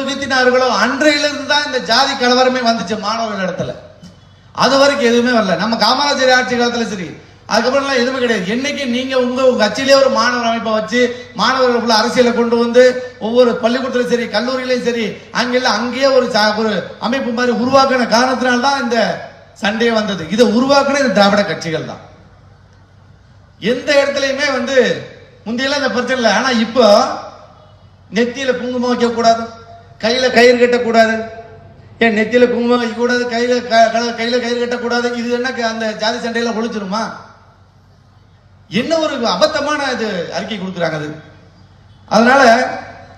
புகுத்தினார்களோ அன்றையிலிருந்து தான் இந்த ஜாதி கலவரமே வந்துச்சு மாணவர்கள் இடத்துல. அது வரைக்கும் எதுவுமே வரல. நம்ம காமராஜர் ஆட்சி காலத்துல சரி அதுக்கப்புறம்லாம் எதுவுமே கிடையாது. என்னைக்கு நீங்க உங்க உங்க கட்சியிலே ஒரு மாணவர் அமைப்பை வச்சு மாணவர்கள் உள்ள அரசியலை கொண்டு வந்து ஒவ்வொரு பள்ளிக்கூடத்திலும் சரி கல்லூரியிலையும் சரி அங்கெல்லாம் அங்கேயே ஒரு ஒரு அமைப்பு மாதிரி உருவாக்கின காரணத்தினால்தான் இந்த சண்டையே வந்தது. இதை உருவாக்குன இந்த திராவிட கட்சிகள் தான். எந்த இடத்துலயுமே வந்து முந்தையெல்லாம் இந்த பிரச்சனை இல்லை. ஆனா இப்போ நெத்தியில குங்குமம் வைக்க கூடாது கையில் கயிறு கட்டக்கூடாது. ஏன் நெத்தியில் குங்குமம் வைக்கக்கூடாது? கையில் கையில் க- கயிறு கட்டக்கூடாது? இது என்ன அந்த ஜாதி சண்டையெல்லாம் ஒழிச்சிருமா என்ன ஒரு அபத்தமான இது அறிக்கை கொடுக்குறாங்க அது. அதனால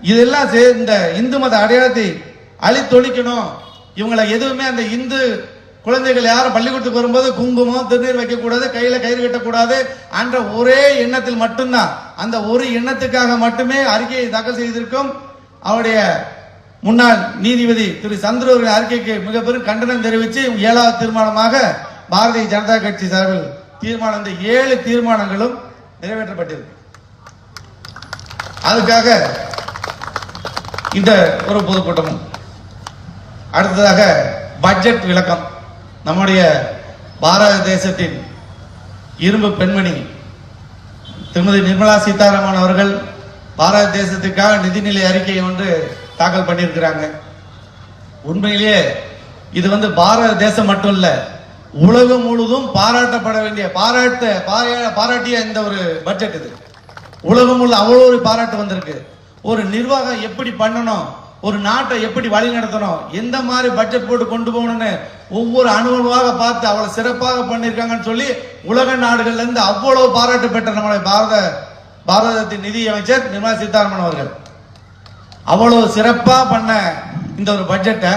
இதெல்லாம் இந்த இந்து மத அடையாளத்தை அழித்தொழிக்கணும். இவங்களை எதுவுமே அந்த இந்து குழந்தைகள் யாரும் பள்ளிக்கூடத்துக்கு வரும்போது குங்குமம் திருநீர் வைக்கக்கூடாது கையில கயிறு கட்டக்கூடாது என்ற ஒரே எண்ணத்தில் மட்டும்தான் அந்த ஒரு எண்ணத்துக்காக மட்டுமே அறிக்கையை தாக்கல் செய்திருக்கும். அவருடைய முன்னாள் நீதிபதி திரு சந்திர அறிக்கைக்கு மிக பெரும் கண்டனம் தெரிவித்து ஏழாவது தீர்மானமாக பாரதிய ஜனதா கட்சி சார்பில் தீர்மானம் இந்த ஏழு தீர்மானங்களும் நிறைவேற்றப்பட்டிருக்கு. அதுக்காக இந்த ஒரு பொதுக்கூட்டமும். அடுத்ததாக பட்ஜெட் விளக்கம். நம்முடைய பாரத தேசத்தின் இரும்பு பெண்மணி திருமதி நிர்மலா சீதாராமன் அவர்கள் பாரத தேசத்துக்காக நிதிநிலை அறிக்கை ஒன்று தாக்கல் பண்ணியிருக்கிறாங்க. உண்மையிலேயே இது வந்து பாரத தேசம் மட்டும் இல்ல உலகம் முழுதும் பாராட்டப்பட வேண்டிய பாராட்ட பாராட்டிய இந்த ஒரு பட்ஜெட் இது. உலகம் முழு அவ்வளோ ஒரு பாராட்டு வந்திருக்கு. ஒரு நிர்வாகம் எப்படி பண்ணணும் ஒரு நாட்டை எப்படி வழி நடத்தணும் எந்த மாதிரி பட்ஜெட் போட்டு கொண்டு போகணும்னு ஒவ்வொரு அனுபவமாக பார்த்து அவ்வளோ சிறப்பாக பண்ணியிருக்காங்கன்னு சொல்லி உலக நாடுகள்லேருந்து அவ்வளோ பாராட்டு பெற்ற நம்முடைய பாரத பாரதத்தின் நிதி அமைச்சர் நிர்மலா சீதாராமன் அவர்கள். அவ்வளோ சிறப்பாக பண்ண இந்த ஒரு பட்ஜெட்டை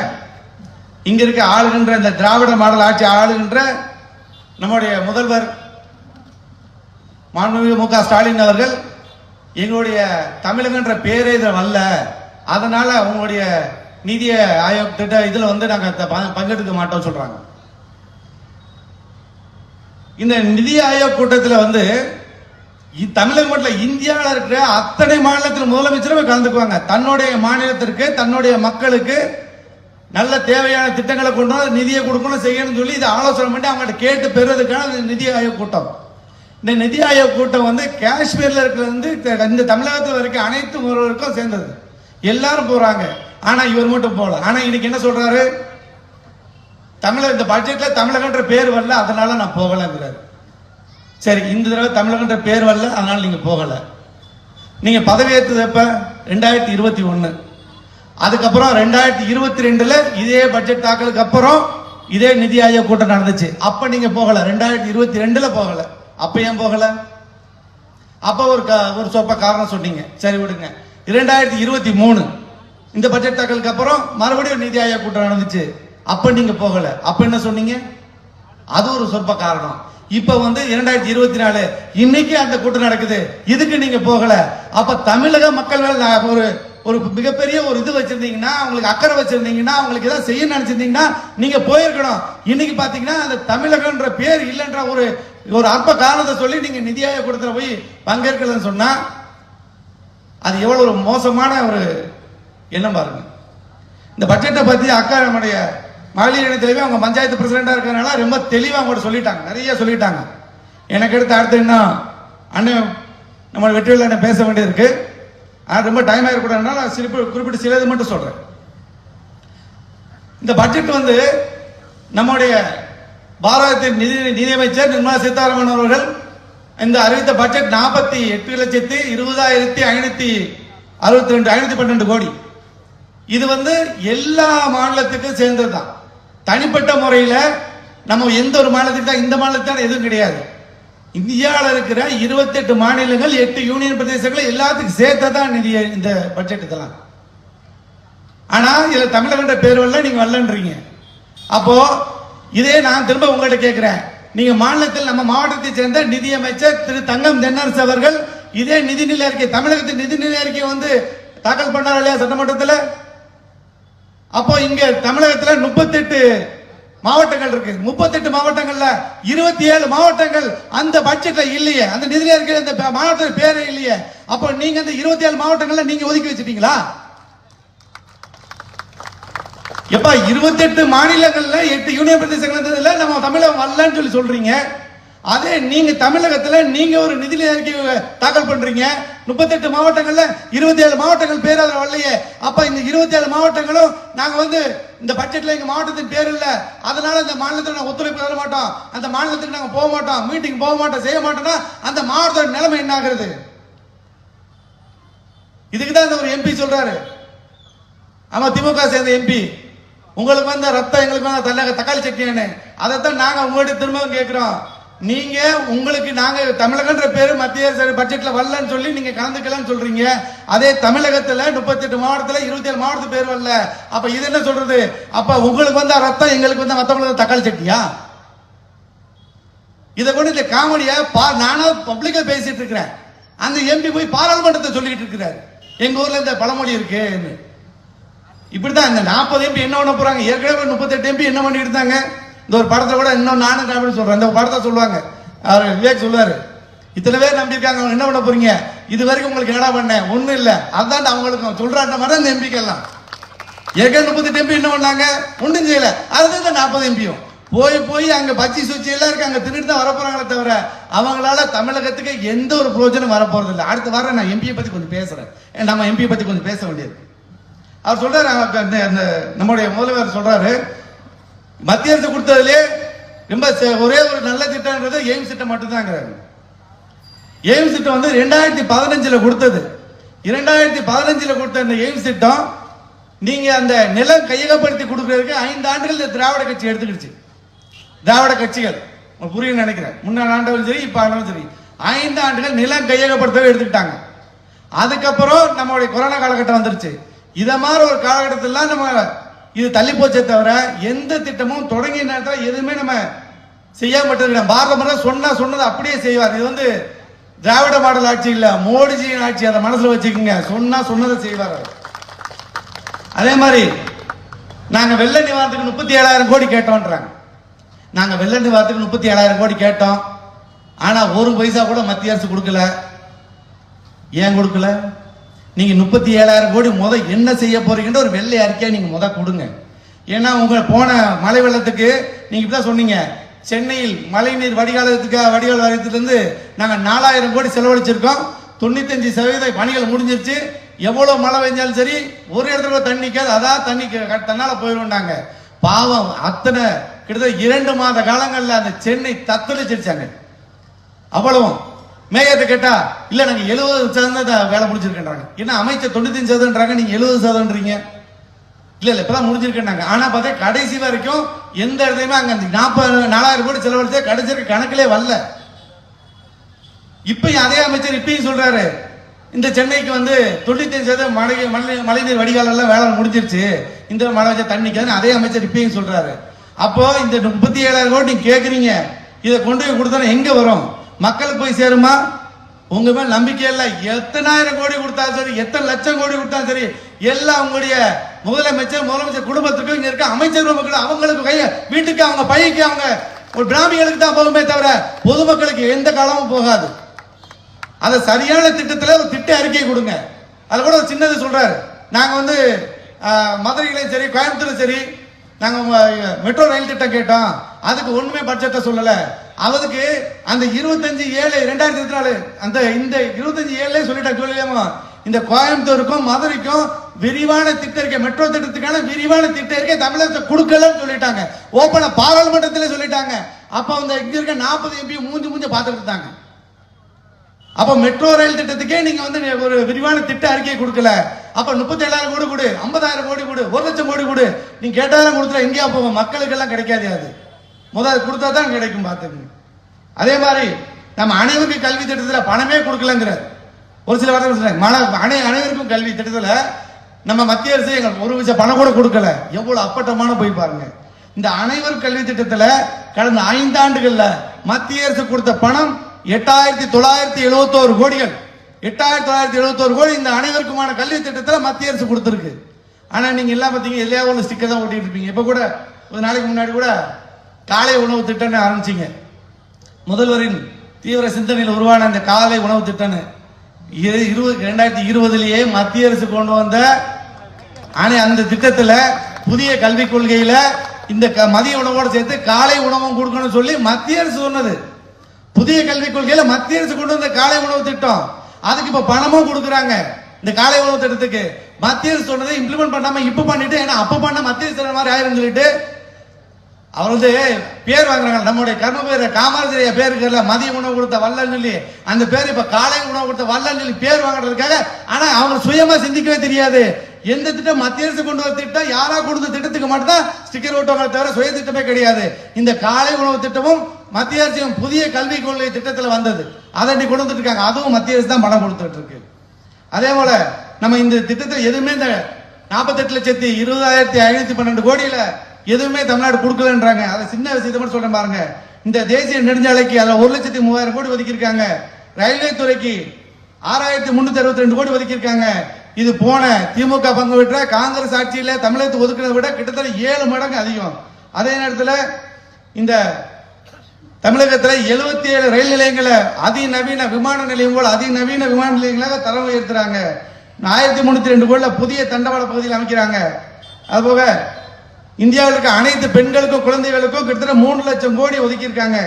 இங்கே இருக்க ஆளுகின்ற இந்த திராவிட மாடல் ஆட்சி ஆளுகின்ற நம்முடைய முதல்வர் மாண்புமிகு மு க ஸ்டாலின் அவர்கள் எங்களுடைய தமிழகன்ற பேரே இதில் வரல அதனால் உங்களுடைய நிதிய ஆயோக் திட்ட இதில் வந்து நாங்கள் பங்கெடுக்க மாட்டோம் சொல்கிறாங்க இந்த நிதி ஆயோக் கூட்டத்தில் வந்து தமிழகம் மட்டும் இந்தியாவில் இருக்கிற அத்தனை மாநிலத்தில் முதலமைச்சரும் கலந்துக்குவாங்க. தன்னுடைய மாநிலத்திற்கு தன்னுடைய மக்களுக்கு நல்ல தேவையான திட்டங்களை கொண்டு வந்து நிதியை கொடுக்கணும் செய்யணும்னு சொல்லி இதை ஆலோசனை பண்ணி அவங்கள்ட்ட கேட்டு பெறுவதற்கான நிதி ஆயோக் கூட்டம். இந்த நிதி ஆயோக் கூட்டம் வந்து காஷ்மீரில் இருக்கிறது வந்து இந்த தமிழகத்தில் இருக்க அனைத்து ஒருவருக்கும் சேர்ந்தது. எல்லாரும் போறாங்க. ஆனா இவர் மட்டும் போகல. ஆனா இன்னைக்கு என்ன சொல்றாரு? தமிழக இந்த பட்ஜெட்ல தமிழகன்ற பேர் வரல. அதனால நான் போகலங்கிறாரு. சரி இந்த தடவை தமிழகன்ற பேர் வரல அதனால நீங்க போகல. நீங்க பதவியேற்றது எப்ப? ரெண்டாயிரத்தி இருபத்தி ஒண்ணு அதுக்கப்புறம் ரெண்டாயிரத்தி இருபத்தி ரெண்டுல இதே பட்ஜெட் தாக்கலுக்கு அப்புறம் இதே நிதி ஆயோக் கூட்டம் நடந்துச்சு. அப்ப நீங்க போகல. ரெண்டாயிரத்தி இருபத்தி ரெண்டுல போகல. அப்ப ஏன் போகல? அப்ப ஒரு க- ஒரு சொப்ப காரணம் சொன்னீங்க. சரி விடுங்க. இரண்டாயிரத்தி இருபத்தி மூணு. இந்த பட்ஜெட் தாக்கலுக்கு அப்புறம் மறுபடியும் நிதி ஆயோக் கூட்டம் நடந்துச்சு. அப்ப நீங்க போகல. அப்ப என்ன சொன்னீங்க? அது ஒரு சொற்ப காரணம். இப்ப வந்து இரண்டாயிரத்தி இருபத்தி நாலு இன்னைக்கு அந்த கூட்டம் நடக்குது. இதுக்கு நீங்க போகல. அப்ப தமிழக மக்கள் மேல ஒரு ஒரு மிகப்பெரிய ஒரு இது வச்சிருந்தீங்கன்னா அவங்களுக்கு அக்கறை வச்சிருந்தீங்கன்னா அவங்களுக்கு ஏதாவது செய்ய நினைச்சிருந்தீங்கன்னா நீங்க போயிருக்கணும். இன்னைக்கு பாத்தீங்கன்னா அந்த தமிழகன்ற பேர் இல்லைன்ற ஒரு ஒரு அற்ப காரணத்தை சொல்லி நீங்க நிதியாக கொடுத்துற போய் பங்கேற்கலன்னு சொன்னா அது எவ்வளவு ஒரு மோசமான ஒரு எண்ணம் பாருங்க. இந்த பட்ஜெட்டை பத்தி அக்கா நம்முடைய மகளிர் இனத்திலேயே அவங்க பஞ்சாயத்து பிரசிடண்டா இருக்கிறனால ரொம்ப தெளிவா அவங்க சொல்லிட்டாங்க. நிறைய சொல்லிட்டாங்க. எனக்கு எடுத்து அடுத்து என்ன அண்ணன் நம்ம வெற்றியில் என்ன பேச வேண்டியது இருக்கு அது ரொம்ப டைம் ஆகிடக்கூடாதுனால நான் சில குறிப்பிட்ட சிலது மட்டும் சொல்றேன். இந்த பட்ஜெட் வந்து நம்முடைய பாரதத்தின் நிதி நிதியமைச்சர் நிர்மலா சீதாராமன் அவர்கள் இந்த அறிவித்த பட்ஜெட் நாற்பத்தி எட்டு லட்சத்தி இருபதாயிரத்தி ஐநூத்தி அறுபத்தி ரெண்டு ஐநூத்தி பன்னெண்டு கோடி. இது வந்து எல்லா மாநிலத்துக்கும் சேர்ந்தது தான் தனிப்பட்ட முறையில் நம்ம எந்த ஒரு மாநிலத்துக்கு தான் இந்த மாநிலத்தான் எதுவும் கிடையாது. இந்தியாவில் இருக்கிற 28 மாநிலங்கள் எட்டு யூனியன் பிரதேசங்கள் எல்லாத்துக்கும் சேர்த்து தான் நிதி இந்த பட்ஜெட் இதெல்லாம். ஆனா தமிழகன்ற பேர் வரல நீங்கள் வரலன்றீங்க. அப்போ இதே நான் திரும்ப உங்கள்கிட்ட கேட்குறேன் நீங்கள் மாநிலத்தில் நம்ம மாவட்டத்தை சேர்ந்த நிதியமைச்சர் திரு தங்கம் தென்னரசு அவர்கள் இதே நிதிநிலை அறிக்கை தமிழகத்தின் நிதிநிலை அறிக்கை வந்து தாக்கல் பண்ணார் இல்லையா சட்டமன்றத்தில்? அப்போ இங்க தமிழகத்துல முப்பத்தெட்டு மாவட்டங்கள் இருக்கு. முப்பத்தெட்டு மாவட்டங்கள்ல இருபத்தி ஏழு மாவட்டங்கள் அந்த பட்ஜெட்ல இல்லையே. அந்த நிதியில இருக்கிற அந்த பே- பேரே இல்லையே. அப்போ நீங்க அந்த இருபத்தி ஏழு மாவட்டங்கள்ல நீங்க ஒதுக்கி வச்சிட்டீங்களா? எப்பா இருபத்தெட்டு மாநிலங்கள்ல எட்டு யூனியன் பிரதேசங்கள் நம்ம தமிழகம் வரலன்னு சொல்லி சொல்றீங்க. அதே நீங்க தமிழகத்துல நீங்க ஒரு நிதிநிலை அறிக்கை தாக்கல் பண்றீங்க. முப்பத்தெட்டு மாவட்டங்கள்ல இருபத்தி ஏழு மாவட்டங்கள் பேர் அதில் வரலையே. அப்ப இந்த இருபத்தி ஏழு மாவட்டங்களும் நாங்க வந்து இந்த பட்ஜெட்ல எங்க மாவட்டத்தின் பேர் இல்ல. அதனால இந்த மாநிலத்தில் நாங்க ஒத்துழைப்பு தர மாட்டோம். அந்த மாநிலத்துக்கு நாங்க போக மாட்டோம். மீட்டிங் போக மாட்டோம். செய்ய மாட்டோம்னா அந்த மாவட்டத்தோட நிலைமை என்ன ஆகுறது? இதுக்கு தான் இந்த ஒரு எம்பி சொல்றாரு. ஆமா திமுக சேர்ந்த எம்பி உங்களுக்கு வந்த ரத்தம் எங்களுக்கு வந்த தள்ள தக்காளி சட்னி அதைத்தான் நாங்க உங்கள்கிட்ட திரும்பவும் கேட்கிறோம் நீங்க உங்களுக்கு நாங்க தமிழகன்ற பேரு மத்திய அரசு பட்ஜெட்ல வரலன்னு சொல்லி நீங்க கலந்துக்கலன்னு சொல்றீங்க. அதே தமிழகத்துல முப்பத்தெட்டு மாவட்டத்துல இருபத்தி ஏழு மாவட்டத்து பேர் வரல. அப்ப இது என்ன சொல்றது? அப்ப உங்களுக்கு வந்த ரத்தம் எங்களுக்கு வந்த மத்தவங்களுக்கு தக்காளி சட்னியா இதை கொண்டு இந்த காமெடியை பா நானும் பப்ளிக்கா பேசிட்டு இருக்கிறேன். அந்த எம்பி போய் பாராளுமன்றத்தை சொல்லிக்கிட்டு இருக்கிறாரு. எங்க ஊர்ல இந்த பழமொழி இருக்குன்னு. இப்படிதான் இந்த நாற்பது எம்பி என்ன பண்ண போறாங்க? ஏற்கனவே முப்பத்தெட்டு எம்பி என்ன பண்ணிட்டு இருந்தாங்க? இந்த ஒரு படத்தை கூட இன்னும் நானும் காமெடி சொல்கிறேன் இந்த படத்தை சொல்லுவாங்க. அவர் விவேக் சொல்லுவாரு. இத்தனை பேர் நம்பியிருக்காங்க. அவங்க என்ன பண்ண போறீங்க? இது வரைக்கும் உங்களுக்கு என்னடா பண்ணேன்? ஒன்றும் இல்லை. அதான் அவங்களுக்கு சொல்கிறாட்ட மாதிரி அந்த எம்பிக்கெல்லாம் ஏற்கனவே முப்பத்தெட்டு எம்பி என்ன பண்ணாங்க? ஒன்றும் செய்யலை. அதுதான் இந்த நாற்பது எம்பியும் போய் போய் அங்க பச்சி சுச்சி எல்லாம் இருக்கு. அங்க திருட்டு தான் வரப்போறாங்களே தவிர அவங்களால தமிழகத்துக்கு எந்த ஒரு பிரயோஜனம் வரப்போறது இல்லை. அடுத்து வர நான் எம்பியை பத்தி கொஞ்சம் பேசுறேன். நம்ம எம்பியை பத்தி கொஞ்சம் பேச வேண்டியது. அவர் சொல்றாரு அந்த அந்த நம்முடைய முதல்வர் சொல்றாரு மத்திய அரசு கொடுத்ததுலே ரொம்ப ஒரே ஒரு நல்ல திட்டம்ன்றது எய்ம்ஸ் திட்டம் மட்டும்தாங்கிறாரு. எய்ம்ஸ் திட்டம் வந்து ரெண்டாயிரத்தி பதினஞ்சுல கொடுத்தது. இரண்டாயிரத்தி பதினஞ்சுல கொடுத்த அந்த எய்ம்ஸ் திட்டம் நீங்க அந்த நிலம் கையகப்படுத்தி கொடுக்கறதுக்கு ஐந்து ஆண்டுகள் இந்த திராவிட கட்சி எடுத்துக்கிடுச்சு. திராவிட கட்சிகள். உங்களுக்கு புரியும் நினைக்கிறேன். முன்னாள் ஆண்டவரும் சரி இப்ப ஆண்டவரும் சரி. ஐந்து ஆண்டுகள் நிலம் கையகப்படுத்தவே எடுத்துக்கிட்டாங்க. அதுக்கப்புறம் நம்மளுடைய கொரோனா காலகட்டம் வந்துருச்சு. இத மாதிரி ஒரு காலகட்டத்திலாம் நம்ம இது தள்ளி போச்சே தவிர எந்த திட்டமும் தொடங்கிய நேரத்தில் எதுவுமே நம்ம செய்ய மாட்டேங்கிறோம் பாரத பிரதமர் சொன்னா சொன்னது அப்படியே செய்வார். இது வந்து திராவிட மாடல் ஆட்சி இல்ல மோடிஜியின் ஆட்சி. அதை மனசுல வச்சுக்கோங்க. சொன்னா சொன்னதை செய்வார் அதே மாதிரி நாங்க வெள்ள நிவாரணத்துக்கு முப்பத்தி ஏழாயிரம் கோடி கேட்டோம்ன்றாங்க நாங்க வெள்ள நிவாரணத்துக்கு முப்பத்தி ஏழாயிரம் கோடி கேட்டோம். ஆனா ஒரு பைசா கூட மத்திய அரசு கொடுக்கல. ஏன் கொடுக்கல? நீங்க முப்பத்தி ஏழாயிரம் கோடி முத என்ன செய்ய போறீங்கன்ற ஒரு வெள்ளை அறிக்கையை நீங்க முத கொடுங்க. ஏன்னா உங்க போன மழை வெள்ளத்துக்கு நீங்க இப்பதான் சொன்னீங்க. சென்னையில் மழைநீர் வடிகாலத்துக்காக வடிகால் வாரியத்திலிருந்து நாங்கள் நாலாயிரம் கோடி செலவழிச்சிருக்கோம். தொண்ணூத்தஞ்சு சதவீத பணிகள் முடிஞ்சிருச்சு. எவ்வளவு மழை பெஞ்சாலும் சரி ஒரு இடத்துல கூட தண்ணி அதான் தண்ணி க- தன்னால போயிடும்னாங்க பாவம் அத்தனை கிட்டத்தட்ட இரண்டு மாத காலங்களில் அந்த சென்னை தத்தளிச்சிருச்சாங்க. அவ்வளவும். மேயத்தை கேட்டா இல்ல நாங்க எழுபது சதவீதம் வேலை முடிச்சிருக்கேன்றாங்க. என்ன அமைச்சர் தொண்ணூத்தஞ்சு சதவீதம்ன்றாங்க நீங்க எழுபது சதவீதம்ன்றீங்க? இல்ல இல்ல இப்பதான் முடிஞ்சிருக்கேன்னாங்க. ஆனா பார்த்தா கடைசி வரைக்கும் எந்த இடத்துலயுமே அங்க அந்த நாற்பது நாலாயிரம் கோடி செலவழிச்சா கடைசிக்கு கணக்கிலே வரல. இப்பயும் அதே அமைச்சர் இப்பயும் சொல்றாரு இந்த சென்னைக்கு வந்து தொண்ணூத்தஞ்சு சதவீதம் மழை மழை மழைநீர் வடிகால் எல்லாம் வேலை முடிஞ்சிருச்சு. இந்த மழை வச்சா தண்ணிக்காதுன்னு அதே அமைச்சர் இப்பயும் சொல்றாரு. அப்போ இந்த முப்பத்தி ஏழாயிரம் கோடி நீங்க கேக்குறீங்க. இதை கொண்டு போய் கொடுத்தா எங்க வரும்? மக்களுக்கு போய் சேருமா? உங்க மேல நம்பிக்கை இல்ல. எத்தனாயிரம் கோடி கொடுத்தாலும் சரி எத்தனை லட்சம் கோடி கொடுத்தாலும் சரி எல்லாம் உங்களுடைய முதலமைச்சர் முதலமைச்சர் குடும்பத்துக்கு இங்க இருக்க அமைச்சர் மக்கள் அவங்களுக்கு கைய வீட்டுக்கு அவங்க பையக்கு அவங்க ஒரு பிராமிகளுக்கு தான் போகுமே தவிர பொதுமக்களுக்கு எந்த காலமும் போகாது. அதை சரியான திட்டத்தில் ஒரு திட்ட அறிக்கை கொடுங்க. அது கூட ஒரு சின்னது சொல்றாரு. நாங்கள் வந்து மதுரையிலையும் சரி கோயம்புத்தூர்லையும் சரி நாங்கள் மெட்ரோ ரயில் திட்டம் கேட்டோம். அதுக்கு ஒன்றுமே பட்ஜெட்டை சொல்லலை. அவருக்கு அந்த இருபத்தஞ்சு ஏழு ரெண்டாயிரத்தி இருபத்தி நாலு அந்த இந்த இருபத்தஞ்சு ஏழுல சொல்லிட்டாங்க சொல்லலையாமா இந்த கோயம்புத்தூருக்கும் மதுரைக்கும் விரிவான திட்ட இருக்கை மெட்ரோ திட்டத்துக்கான விரிவான திட்ட இருக்கை தமிழகத்தை கொடுக்கலன்னு சொல்லிட்டாங்க. ஓப்பன பாராளுமன்றத்திலே சொல்லிட்டாங்க. அப்ப அந்த இங்க இருக்க நாற்பது எம்பி மூஞ்சி மூஞ்சி பார்த்துட்டு இருந்தாங்க. அப்ப மெட்ரோ ரயில் திட்டத்துக்கே நீங்க வந்து ஒரு விரிவான திட்ட அறிக்கையை கொடுக்கல. அப்ப முப்பத்தி ஏழாயிரம் கோடி கொடு ஐம்பதாயிரம் கோடி கொடு ஒரு லட்சம் கோடி கொடு. நீ கேட்டாலும் கொடுத்துட எங்கேயா போகும் மக்களுக்கு எல்லாம் கிடைக்காது அது. முதல்ல கொடுத்தா தான் கிடைக்கும் பார்த்துக்கங்க அதே மாதிரி நம்ம அனைவருக்கும் கல்வி திட்டத்தில் பணமே கொடுக்கலங்கிற ஒரு சில வார்த்தை சொல்றாங்க மன அனை அனைவருக்கும் கல்வி திட்டத்தில் நம்ம மத்திய அரசு எங்களுக்கு ஒரு விஷயம் பணம் கூட கொடுக்கல. எவ்வளவு அப்பட்டமான போய் பாருங்க. இந்த அனைவர் கல்வி திட்டத்தில் கடந்த ஐந்து மத்திய அரசு கொடுத்த பணம் எட்டாயிரத்தி தொள்ளாயிரத்தி எழுபத்தோரு கோடிகள். எட்டாயிரத்தி தொள்ளாயிரத்தி எழுபத்தோரு கோடி இந்த அனைவருக்குமான கல்வி திட்டத்தில் மத்திய அரசு கொடுத்துருக்கு. ஆனால் நீங்கள் எல்லாம் பார்த்தீங்க எல்லையா ஒன்று ஸ்டிக்கர் தான் ஓட்டிட்டு இருப்பீங்க. இப்போ கூட ஒரு நாளைக்கு முன்னாடி கூட காலை உணவு திட்டம்னு ஆரம்பிச்சிங்க. முதல்வரின் தீவிர சிந்தனையில் உருவான அந்த காலை உணவு திட்டம்னு. இரு இருபது ரெண்டாயிரத்தி இருபதுலயே மத்திய அரசு கொண்டு வந்த ஆனால் அந்த திட்டத்தில் புதிய கல்விக் கொள்கையில் இந்த க- மதிய உணவோடு சேர்த்து காலை உணவும் கொடுக்கணும்னு சொல்லி மத்திய அரசு சொன்னது. புதிய கல்விக் கொள்கையில் மத்திய அரசு கொண்டு வந்த காலை உணவு திட்டம். அதுக்கு இப்போ பணமும் கொடுக்குறாங்க இந்த காலை உணவு திட்டத்துக்கு. மத்திய அரசு சொன்னதை இம்ப்ளிமெண்ட் பண்ணாமல் இப்போ பண்ணிட்டு ஏன்னா அப்போ பண்ண மத்திய அரசு மாதிரி ஆயிரம் சொல்லிட்டு அவர் வந்து பேர் வாங்குறாங்க. நம்முடைய கர்ம பேர் காமராஜரைய பேர் இருக்குல்ல மதிய உணவு கொடுத்த வல்லன்னு சொல்லி அந்த பேர் இப்போ காலை உணவு கொடுத்த வல்லன்னு சொல்லி பேர் வாங்குறதுக்காக ஆனால் அவங்க சுயமாக சிந்திக்கவே தெரியாது. எந்த திட்டம் மத்திய அரசு கொண்டு வர திட்டம் யாரா கொடுத்த திட்டத்துக்கு மட்டும்தான் ஸ்டிக்கர் ஓட்டுவாங்க தவிர சுய திட்டமே கிடையாது. இந்த காலை உணவு திட்டமும் மத்திய அரசின் புதிய கல்விக் கொள்கை திட்டத்தில் வந்தது. அதை இன்னைக்கு கொண்டு வந்துட்டு இருக்காங்க. அதுவும் மத்திய அரசு தான் பணம் கொடுத்துட்டு இருக்கு. அதே போல நம்ம இந்த திட்டத்தில் எதுவுமே இந்த நாற்பத்தெட்டு லட்சத்தி இருபதாயிரத்தி ஐநூத்தி பன்னெண்டு கோடியில எதுவுமே தமிழ்நாடு கொடுக்கலன்றாங்க. அதை சின்ன விஷயத்தை மட்டும் சொல்றேன் பாருங்க. இந்த தேசிய நெடுஞ்சாலைக்கு அதில் ஒரு லட்சத்தி மூவாயிரம் கோடி ஒதுக்கியிருக்காங்க. ரயில்வே துறைக்கு ஆறாயிரத்தி முன்னூத்தி அறுபத்தி ரெண்டு கோடி ஒதுக்கியிருக்காங்க. இது போன திமுக பங்கு விட்ட காங்கிரஸ் ஆட்சியில் தமிழகத்துக்கு ஒதுக்குறதை விட கிட்டத்தட்ட ஏழு மடங்கு அதிகம். அதே நேரத்தில் இந்த தமிழகத்தில் எழுபத்தி ஏழு ரயில் நிலையங்களை அதிநவீன விமான நிலையம் போல அதிநவீன விமான நிலையங்களாக தரம் உயர்த்துறாங்க. ஆயிரத்தி முன்னூத்தி ரெண்டு கோடியில் புதிய தண்டவாள பகுதியில் அமைக்கிறாங்க. அதுபோக இந்தியாவில் இருக்க அனைத்து பெண்களுக்கும் குழந்தைகளுக்கும் கிட்டத்தட்ட மூணு லட்சம் கோடி ஒதுக்கியிருக்காங்க.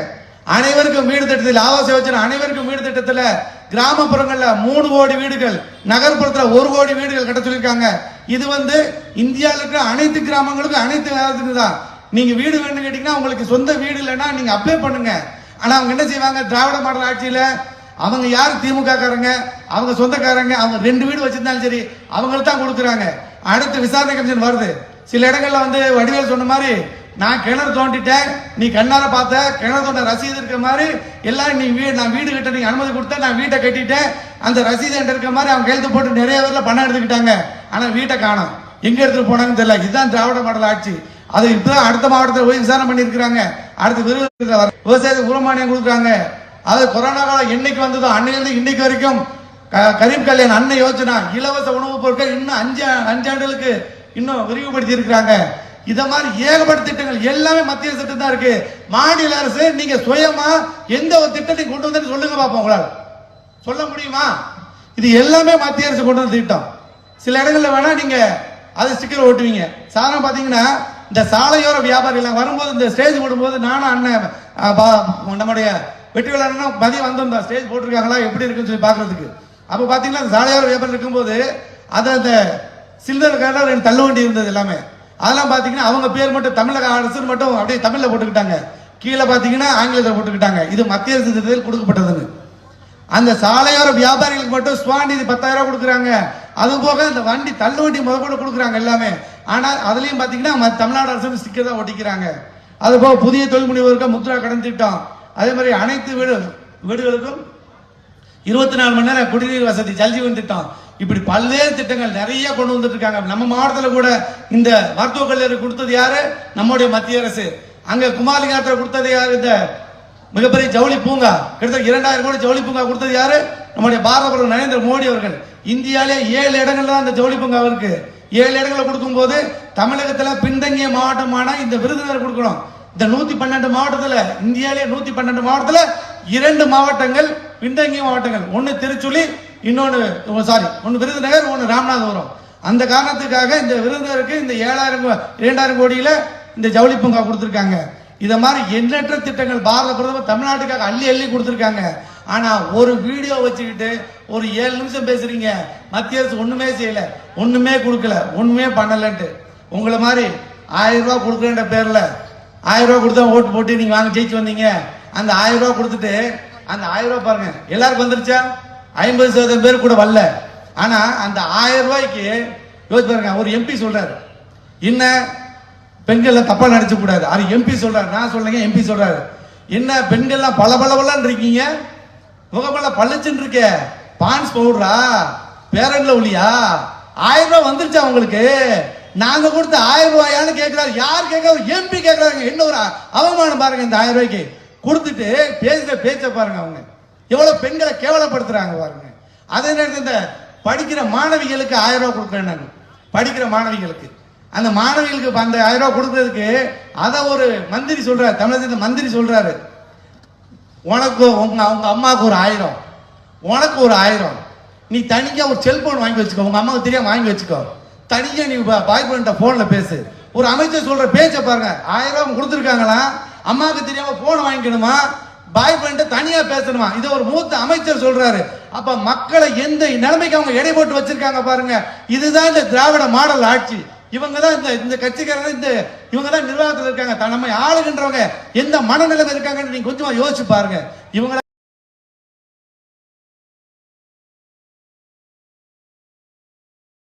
அனைவருக்கும் வீடு திட்டத்தில் ஆவாச யோஜனை அனைவருக்கும் வீடு திட்டத்தில் கிராமப்புறங்களில் மூணு கோடி வீடுகள் நகர்ப்புறத்தில் ஒரு கோடி வீடுகள் கட்ட சொல்லியிருக்காங்க. இது வந்து இந்தியாவில் இருக்கிற அனைத்து கிராமங்களுக்கும் அனைத்து நகரத்துக்கும் தான் நீங்க வீடு வேணும்னு கேட்டீங்கன்னா உங்களுக்கு சொந்த வீடு இல்லைன்னா நீங்க அப்ளை பண்ணுங்க. ஆனா அவங்க என்ன செய்வாங்க? திராவிட மாடல் ஆட்சியில அவங்க யார்? திமுக காரங்க அவங்க சொந்தக்காரங்க அவங்க ரெண்டு வீடு வச்சிருந்தாலும் சரி அவங்களுக்கு தான் கொடுக்குறாங்க. அடுத்து விசாரணை கமிஷன் வருது. சில இடங்கள்ல வந்து வடிவேல் சொன்ன மாதிரி நான் கிணறு தோண்டிட்டேன் நீ கண்ணார பார்த்த கிணறு தோண்ட ரசீது இருக்க மாதிரி எல்லாம் நீ வீடு நான் வீடு கிட்ட நீங்க அனுமதி கொடுத்த நான் வீட்டை கட்டிட்டேன். அந்த ரசீது என்ற இருக்க மாதிரி அவங்க எழுத்து போட்டு நிறைய பேர்ல பணம் எடுத்துக்கிட்டாங்க. ஆனா வீட்டை காணும். எங்க எடுத்துட்டு போனாங்கன்னு தெரியல. இதுதான் திராவிட மாடல் ஆட்சி. அது இப்பதான் அடுத்த மாவட்டத்தில் போய் விசாரணை பண்ணியிருக்கிறாங்க. அடுத்து விருதுல விவசாயத்துக்கு உரமானியம் கொடுக்குறாங்க. அது கொரோனா காலம் என்னைக்கு வந்ததோ அன்னையிலிருந்து இன்னைக்கு வரைக்கும் க- கல்யாண் அன்னை யோஜனா இலவச உணவுப் பொருட்கள் இன்னும் அஞ்சு அஞ்சாண்டுகளுக்கு இன்னும் விரிவுபடுத்தி இருக்கிறாங்க இத மாதிரி ஏகப்பட்ட திட்டங்கள் எல்லாமே மத்திய அரசு தான் இருக்கு. மாநில அரசு நீங்க சுயமா எந்த ஒரு திட்டத்தையும் கொண்டு வந்து சொல்லுங்க பாப்போம் உங்களால். சொல்ல முடியுமா? இது எல்லாமே மத்திய அரசு கொண்டு வந்த திட்டம். சில இடங்கள்ல வேணா நீங்க அது ஸ்டிக்கர் ஓட்டுவீங்க சாதாரண பாத்தீங்கன்னா இந்த சாலையோர வியாபாரிகள் வரும்போது இந்த ஸ்டேஜ் போடும்போது நானும் அண்ணன் பா- நம்முடைய வெற்றி விழா மதியம் வந்திருந்தோம் ஸ்டேஜ் போட்டிருக்காங்களா? எப்படி இருக்குன்னு சொல்லி பாக்குறதுக்கு. அப்ப பாத்தீங்கன்னா அந்த சாலையோர வியாபாரம் இருக்கும்போது அதை அந்த சில்லர் கடை ரெண்டு தள்ளு வண்டி இருந்தது எல்லாமே. அதெல்லாம் பார்த்தீங்கன்னா அவங்க பேர் மட்டும் தமிழக அரசு மட்டும் அப்படியே தமிழில் போட்டுக்கிட்டாங்க. கீழே பார்த்தீங்கன்னா ஆங்கிலத்தில் போட்டுக்கிட்டாங்க. இது மத்திய அரசு திட்டத்தில் கொடுக்கப்பட்டதுன்னு. அந்த சாலையோர வியாபாரிகளுக்கு மட்டும் சுவாண்டி பத்தாயிரம் ரூபா கொடுக்குறாங்க. அது போக இந்த வண்டி தள்ளு வண்டி முத கூட கொடுக்குறாங்க எல்லாமே. ஆனால் அதுலேயும் பார்த்தீங்கன்னா ம- தமிழ்நாடு அரசு ஸ்டிக்கர் தான் ஒட்டிக்கிறாங்க. அது போக புதிய தொழில் முனைவோருக்கு முத்ரா கடன் திட்டம். அதே மாதிரி அனைத்து வீடு வீடுகளுக்கும் இருபத்தி நாலு மணி நேரம் குடிநீர் வசதி ஜல்ஜீவன் திட்டம். இப்படி பல்வேறு திட்டங்கள் நிறைய கொண்டு வந்துட்டு இருக்காங்க நம்ம மாவட்டத்தில் கூட இந்த மருத்துவக் கல்லூரி கொடுத்தது யாரு? நம்முடைய மத்திய அரசு. அங்க குமாரலிங்கத்தில் கொடுத்தது யாரு? இந்த மிகப்பெரிய ஜவுளி பூங்கா. கிட்டத்தட்ட இரண்டாயிரம் கோடி ஜவுளி பூங்கா கொடுத்தது யாரு? நம்முடைய பாரத பிரதமர் நரேந்திர மோடி அவர்கள். இந்தியாவிலே ஏழு இடங்கள்ல தான் இந்த ஜவுளி பூங்கா இருக்கு. ஏழு இடங்களை கொடுக்கும்போது தமிழகத்தில் பின்தங்கிய மாவட்டமான இந்த விருதுநகர் கொடுக்கணும். இந்த நூத்தி பன்னெண்டு மாவட்டத்தில் இந்தியாவிலே நூத்தி பன்னெண்டு மாவட்டத்தில் இரண்டு மாவட்டங்கள் பின்தங்கிய மாவட்டங்கள். ஒன்று திருச்சுழி இன்னொன்று சாரி ஒன்று விருதுநகர் ஒன்று ராமநாதபுரம். அந்த காரணத்துக்காக இந்த விருதுநகருக்கு இந்த ஏழாயிரம் கோ- இரண்டாயிரம் கோடியில் இந்த ஜவுளி பூங்கா கொடுத்துருக்காங்க. இதை மாதிரி எண்ணற்ற திட்டங்கள் பாரத பிரதமர் தமிழ்நாட்டுக்காக அள்ளி அள்ளி கொடுத்துருக்காங்க. ஆனால் ஒரு வீடியோ வச்சுக்கிட்டு ஒரு ஏழு நிமிஷம் பேசுறீங்க. மத்திய அரசு ஒன்றுமே செய்யல. ஒன்றுமே கொடுக்கல. ஒன்றுமே பண்ணலன்ட்டு. உங்களை மாதிரி ஆயிரம் ரூபா கொடுக்குறேன்ற பேரில் ஆயிரம் ரூபா கொடுத்தா ஓட்டு போட்டு நீங்கள் வாங்க ஜெயிச்சு வந்தீங்க. அந்த ஆயிரம் ரூபா கொடுத்துட்டு அந்த ஆயிரம் ரூபா பாருங்க. எல்லாருக்கும் வந்துருச்சா? ஐம்பது சதவீதம் பேர் கூட வரல. ஆனா அந்த ஆயிரம் ரூபாய்க்கு யோசிச்சு பாருங்க ஒரு எம்பி சொல்றாரு. என்ன பெண்கள் தப்பா நினைச்ச கூடாது. அது எம்பி சொல்றாரு. நான் சொல்லுங்க எம்பி சொல்றாரு. என்ன பெண்கள்லாம் பல பல இருக்கீங்க? முகமெல்லாம் பழிச்சுன்னு இருக்க. பான்ஸ் பவுடரா பேரன்ல ஒளியா? ஆயிரம் ரூபாய் வந்துருச்சா உங்களுக்கு? நாங்க கொடுத்த ஆயிரம் ரூபாயான்னு கேட்கிறாரு யார் கேட்கறாரு எம்பி கேட்கறாங்க என்ன ஒரு அவமானம் பாருங்க இந்த ஆயிரம் ரூபாய்க்கு. கொடுத்துட்டு பேசுற பேச்ச பாருங்க அவங்க. எவ்வளவு பெண்களை கேவலப்படுத்துறாங்க பாருங்க. அதே நேரத்தில் இந்த படிக்கிற மாணவிகளுக்கு ஆயிரம் ரூபாய் கொடுக்குறேன் நான். படிக்கிற மாணவிகளுக்கு. அந்த மாணவிகளுக்கு அந்த ஆயிரம் ரூபாய் கொடுக்கறதுக்கு அதை ஒரு மந்திரி சொல்றாரு தமிழகத்தில் மந்திரி சொல்றாரு. உனக்கு உங்க அவங்க அம்மாவுக்கு ஒரு ஆயிரம். உனக்கு ஒரு ஆயிரம். நீ தனியாக ஒரு செல்போன் வாங்கி வச்சுக்கோ. உங்க அம்மாவுக்கு தெரியாம வாங்கி வச்சுக்கோ. தனியாக நீ பாய் பண்ணிட்ட போன்ல பேசு. ஒரு அமைச்சர் சொல்ற பேச்சை பாருங்க. ஆயிரம் ரூபாய் கொடுத்துருக்காங்களா? அம்மாவுக்கு தெரியாம போன் வாங்கிக்கணுமா? பாய் பண்ணிட்டு தனியா பேசணுமா? இதை ஒரு மூத்த அமைச்சர் சொல்றாரு. அப்ப மக்களை எந்த நிலைமைக்கு அவங்க எடை போட்டு வச்சிருக்காங்க பாருங்க. இதுதான் இந்த திராவிட மாடல் ஆட்சி. இவங்க தான் இந்த இந்த கட்சிக்காரங்க இந்த இவங்க தான் நிர்வாகத்தில் இருக்காங்க. த- நம்மை ஆளுகின்றவங்க. எந்த மனநிலைமை இருக்காங்கன்னு நீங்க கொஞ்சமா யோசிச்சு பாருங்க. இவங்க